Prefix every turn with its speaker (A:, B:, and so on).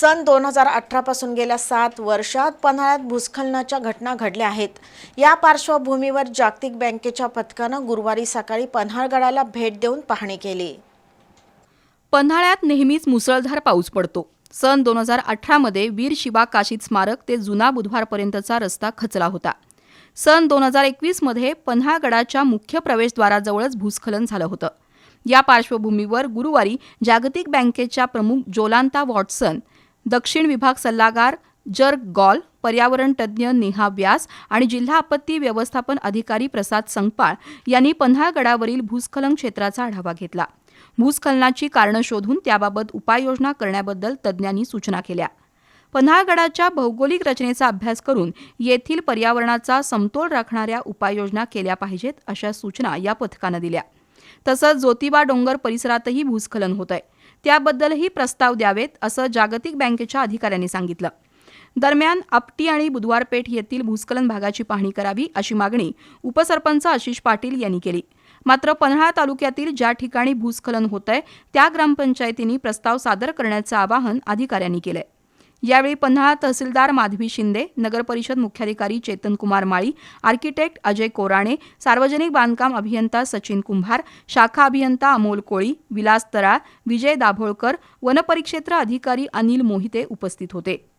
A: सन दोन हजार अठरापासून गेल्या सात वर्षात पन्हाळ्यात भूस्खलनाच्या घटना घडल्या आहेत. या पार्श्वभूमीवर जागतिक बँकेच्या पथकानं गुरुवारी सकाळी पन्हाळगडाला भेट देऊन पाहणी केली.
B: पन्हाळ्यात नेहमीच मुसळधार पाऊस पडतो. सन दोन हजार अठरामध्ये वीर शिवा काशीद स्मारक ते जुना बुधवारपर्यंतचा रस्ता खचला होता. सन दोन हजार एकवीसमध्ये पन्हाळगडाच्या मुख्य प्रवेशद्वाराजवळच भूस्खलन झालं होतं. या पार्श्वभूमीवर गुरुवारी जागतिक बँकेच्या प्रमुख जोलांता वॉटसन दक्षिण विभाग सल्लागार जर्ग गॉल पर्यावरण तज्ज्ञ नेहा व्यास आणि जिल्हा आपत्ती व्यवस्थापन अधिकारी प्रसाद संगपाळ यांनी पन्हाळगडावरील भूस्खलन क्षेत्राचा आढावा घेतला. भूस्खलनाची कारणं शोधून त्याबाबत उपाययोजना करण्याबद्दल तज्ज्ञांनी सूचना केल्या. पन्हाळगडाच्या भौगोलिक रचनेचा अभ्यास करून येथील पर्यावरणाचा समतोल राखणाऱ्या उपाययोजना केल्या पाहिजेत अशा सूचना या पथकानं दिल्या. तसंच ज्योतिबा डोंगर परिसरातही भूस्खलन होत आहे त्याबद्दलही प्रस्ताव द्यावेत असं जागतिक बँकेच्या अधिकाऱ्यांनी सांगितलं. दरम्यान आपटी आणि बुधवारपेठ येथील भूस्खलन भागाची पाहणी करावी अशी मागणी उपसरपंच आशिष पाटील यांनी केली. मात्र पन्हाळा तालुक्यातील ज्या ठिकाणी भूस्खलन होत आहे त्या ग्रामपंचायतींनी प्रस्ताव सादर करण्याचं आवाहन अधिकाऱ्यांनी केलंय. यावेळी पन्हाळा तहसीलदार माधवी शिंदे नगरपरिषद मुख्याधिकारी चेतन कुमार माळी आर्किटेक्ट अजय कोराणे सार्वजनिक बांधकाम अभियंता सचिन कुंभार शाखा अभियंता अमोल कोळी विलास तराळ विजय दाभोळकर वनपरिक्षेत्र अधिकारी अनिल मोहिते उपस्थित होते.